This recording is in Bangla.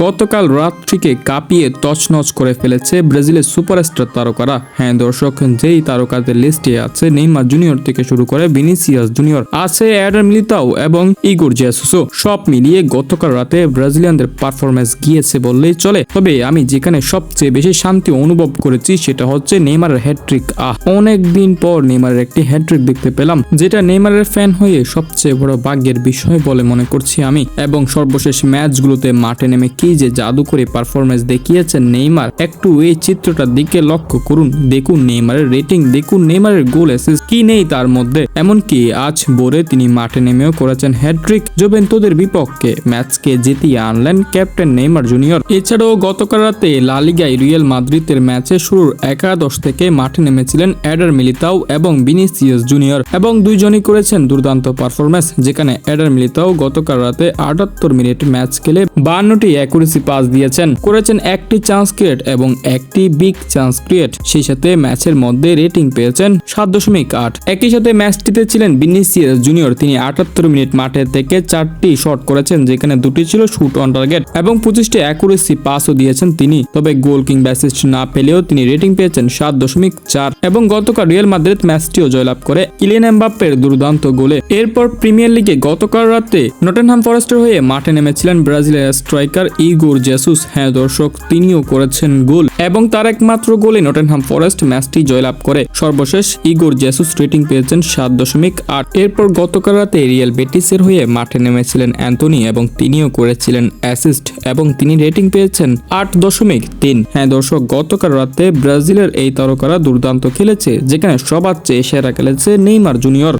গতকাল রাত্রিকে কাঁপিয়ে তছনছ করে ফেলেছে ব্রাজিলের সুপারস্টার তারকারা। হ্যাঁ দর্শক, যেই তারকাদের লিস্টে আছে, নেইমার জুনিয়র থেকে শুরু করে ভিনিসিয়াস জুনিয়র, আছে অ্যাডাম মিলিতাও এবং ইগোর জেসুসো সব মিলিয়ে গতকাল রাতে ব্রাজিলিয়ানদের পারফরমেন্স গিয়েছে বললেই চলে। তবে আমি যেখানে সবচেয়ে বেশি শান্তি অনুভব করেছি, সেটা হচ্ছে নেইমারের হ্যাট্রিক আহ অনেক দিন পর নেইমারের একটি হ্যাট্রিক দেখতে পেলাম, যেটা নেইমারের ফ্যান হয়ে সবচেয়ে বড় ভাগ্যের বিষয় বলে মনে করছি আমি। এবং সর্বশেষ ম্যাচগুলোতে মাঠে নেমে কি যে জাদু করে পারফরমেন্স দেখিয়েছেন নেইমার? একটু এই চিত্রটার দিকে লক্ষ্য করুন। দেখুন নেইমারের রেটিং দেখুন নেইমারের গোল অ্যাসিস্ট কি নেই তার মধ্যে। এমনকি আজ ভোরে তিনি মাঠে নেমেও করেছেন হ্যাট্রিক জোবেন্তোদের বিপক্ষে ম্যাচকে জিতিয়ে আনলেন ক্যাপ্টেন নেইমার জুনিয়র। এছাড়াও গতকাল রাতে লালিগায় রিয়েল মাদ্রিদের ম্যাচে শুরুর একাদশ থেকে মাঠে নেমেছিলেন অ্যাডার মিলিতাও এবং বিনিসিয়াস জুনিয়র। এবং দুইজনই করেছেন দুর্দান্ত পারফরমেন্স যেখানে অ্যাডার মিলিতাও গতকাল রাতে আটাত্তর মিনিট ম্যাচ খেলে বান্নটি অ্যাকুরেসি পাস দিয়েছেন। করেছেন একটি চান্স ক্রিয়েট এবং একটি বিগ চান্স ক্রিয়েট। সেই সাথে ম্যাচের মধ্যে রেটিং পেয়েছেন সাত দশমিক আট। একই সাথে ম্যাচটিতে ছিলেন বিনিসিয়াস জুনিয়র। তিনি আটাত্তর মিনিট মাঠে থেকে চারটি শট করেছেন, যেখানে দুটি ছিল শুট অন টার্গেট এবং পঁচিশটি অ্যাকুরেসি পাসও দিয়েছেন তিনি। তবে গোল কিংবা অ্যাসিস্ট না পেলেও তিনি রেটিং পেয়েছেন সাত দশমিক চার এবং গতকাল রিয়াল মাদ্রিদ ম্যাচটিও জয়লাভ করে কিলিয়ান এমবাপ্পের দুর্দান্ত গোলে। এরপর প্রিমিয়ার লিগে গতকাল রাতে নটেনহাম ফরেস্টের হয়ে মাঠে নেমেছিলেন ব্রাজিলের স্ট্রাইকার ইগোর জেসুস। হ্যাঁ দর্শক, তিনিও করেছেন গোল। এবং তার একমাত্র গোলে নটেনহাম ফরেস্ট ম্যাচটি জয়লাভ করে। সর্বশেষ ইগোর জেসুস রেটিং পেয়েছেন সাত দশমিক আট। এরপর গতকাল রাতে রিয়াল বেটিসের হয়ে মাঠে নেমেছিলেন অ্যান্টনি এবং তিনিও করেছিলেন অ্যাসিস্ট এবং তিনি রেটিং পেয়েছেন আট দশমিক তিন। হ্যাঁ দর্শক, গতকাল রাতে ব্রাজিলের এই তারকারা দুর্দান্ত খেলেছে, যেখানে সবার চেয়ে সেরা খেলেছে নেইমার জুনিয়র।